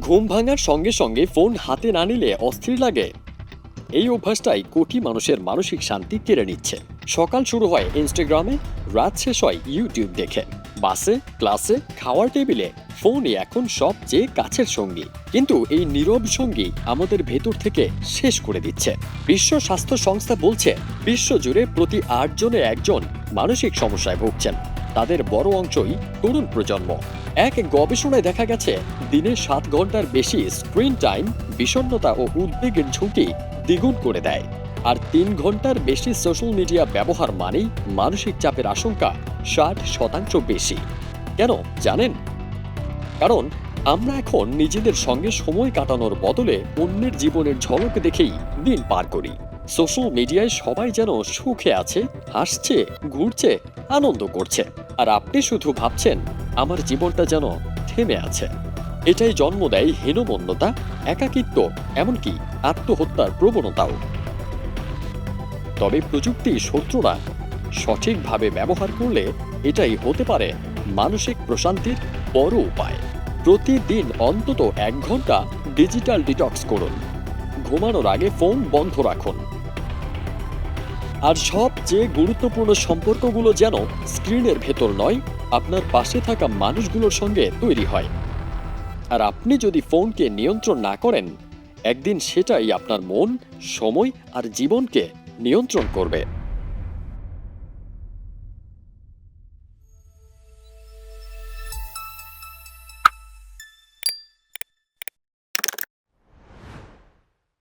ঘুম ভাঙার সঙ্গে সঙ্গে ফোন হাতে না নিলে অস্থির লাগে। এই অভ্যাসটাই কোটি মানুষের মানসিক শান্তি কেড়ে নিচ্ছে। সকাল শুরু হয় ইনস্টাগ্রামে, রাত শেষ হয় ইউটিউব দেখে। বাসে, ক্লাসে, খাওয়ার টেবিলে ফোনই এখন সবচেয়ে কাছের সঙ্গী। কিন্তু এই নীরব সঙ্গী আমাদের ভেতর থেকে শেষ করে দিচ্ছে। বিশ্ব স্বাস্থ্য সংস্থা বলছে, বিশ্বজুড়ে প্রতি আট জনে একজন মানসিক সমস্যায় ভুগছেন। তাদের বড় অংশই তরুণ প্রজন্ম। এক গবেষণায় দেখা গেছে, দিনে সাত ঘণ্টার বেশি স্ক্রিন টাইম বিষণ্ণতা ও উদ্বেগের ঝুঁকি দ্বিগুণ করে দেয়। আর তিন ঘণ্টার বেশি সোশ্যাল মিডিয়া ব্যবহার মানেই মানসিক চাপের আশঙ্কা ষাট শতাংশ বেশি। কেন, জানেন? কারণ আমরা এখন নিজেদের সঙ্গে সময় কাটানোর বদলে অন্যের জীবনের ঝলক দেখেই দিন পার করি। সোশ্যাল মিডিয়ায় সবাই যেন সুখে আছে, হাসছে, ঘুরছে, আনন্দ করছে। আর আপনি শুধু ভাবছেন, আমার জীবনটা যেন থেমে আছে। এটাই জন্ম দেয় হীনমন্যতা, একাকিত্ব, এমনকি আত্মহত্যার প্রবণতাও। তবে প্রযুক্তি শত্রুরা সঠিকভাবে ব্যবহার করলে এটাই হতে পারে মানসিক প্রশান্তির বড় উপায়। প্রতিদিন অন্তত এক ঘণ্টা ডিজিটাল ডিটক্স করুন। ঘুমানোর আগে ফোন বন্ধ রাখুন। আর সবচেয়ে গুরুত্বপূর্ণ সম্পর্কগুলো যেন স্ক্রিনের ভেতর নয়, আপনার পাশে থাকা মানুষগুলোর সঙ্গে তৈরি হয়। আর আপনি যদি ফোনকে নিয়ন্ত্রণ না করেন, একদিন সেটাই আপনার মন, সময় আর জীবনকে নিয়ন্ত্রণ করবে।